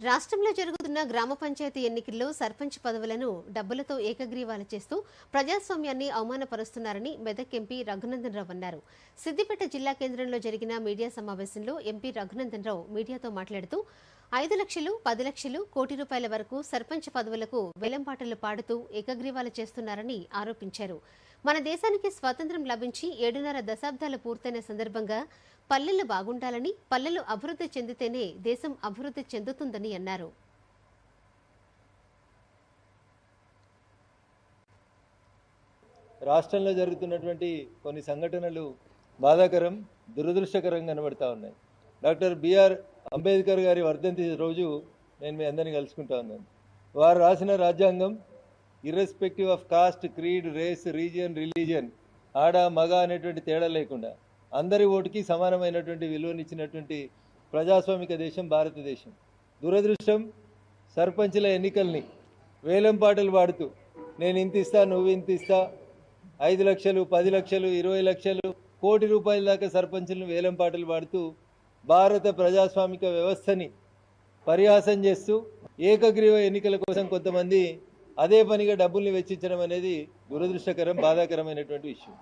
రాష్ట్రంలో జరుగుతున్న గ్రామ పంచాయతీ ఎన్నికల్లో సర్పంచ్ పదవులను డబ్బులతో ఏకగ్రీవాలు చేస్తూ ప్రజాస్వామ్యాన్ని అవమానపరుస్తున్నారని మెదక్ ఎంపీ రఘునందన్ రావు అన్నారు. సిద్దిపేట జిల్లా కేంద్రంలో జరిగిన మీడియా సమావేశంలో ఎంపీ రఘునందన్ రావు మీడియాతో మాట్లాడుతూ ఐదు లక్షలు పది లక్షలు కోటి రూపాయల వరకు సర్పంచ్ పదవులకు వెలంపాటలు పాడుతూ ఏకగ్రీవాలు చేస్తున్నారని ఆరోపించారు. మన దేశానికి స్వాతంత్ర్యం లభించి ఏడున్నర దశాబ్దాలు పూర్తయిన సందర్భంగా పల్లెలు బాగుండాలని పల్లెలు అభివృద్ధి చెందితేనే దేశం అభివృద్ధి చెందుతుందని అన్నారు. రాష్ట్రంలో జరుగుతున్నటువంటి కొన్ని సంఘటనలు బాధాకరం దురదృష్టకరం కనబడతా ఉన్నాయి. డాక్టర్ బిఆర్ అంబేద్కర్ గారి వర్ధంతి రోజు నేను మీ అందరినీ కలుసుకుంటా ఉన్నాను. వారు రాసిన రాజ్యాంగం irrespective of caste creed race region religion ఆడ మగ అనేటువంటి తేడా లేకుండా అందరి ఓటుకి సమానమైనటువంటి విలువనిచ్చినటువంటి ప్రజాస్వామిక దేశం భారతదేశం. దురదృష్టం సర్పంచుల ఎన్నికల్ని వేలం పాటలు పాడుతూ నేను ఇంత ఇస్తా నువ్వు ఇంత ఇస్తా ఐదు లక్షలు పది లక్షలు ఇరవై లక్షలు కోటి రూపాయల దాకా సర్పంచులను వేలం పాటలు పాడుతూ భారత ప్రజాస్వామిక వ్యవస్థని పరిహాసం చేస్తూ ఏకగ్రీవ ఎన్నికల కోసం కొంతమంది అదే పనిగా డబ్బుల్ని వెచ్చించడం అనేది దురదృష్టకరం బాధాకరమైనటువంటి విషయం.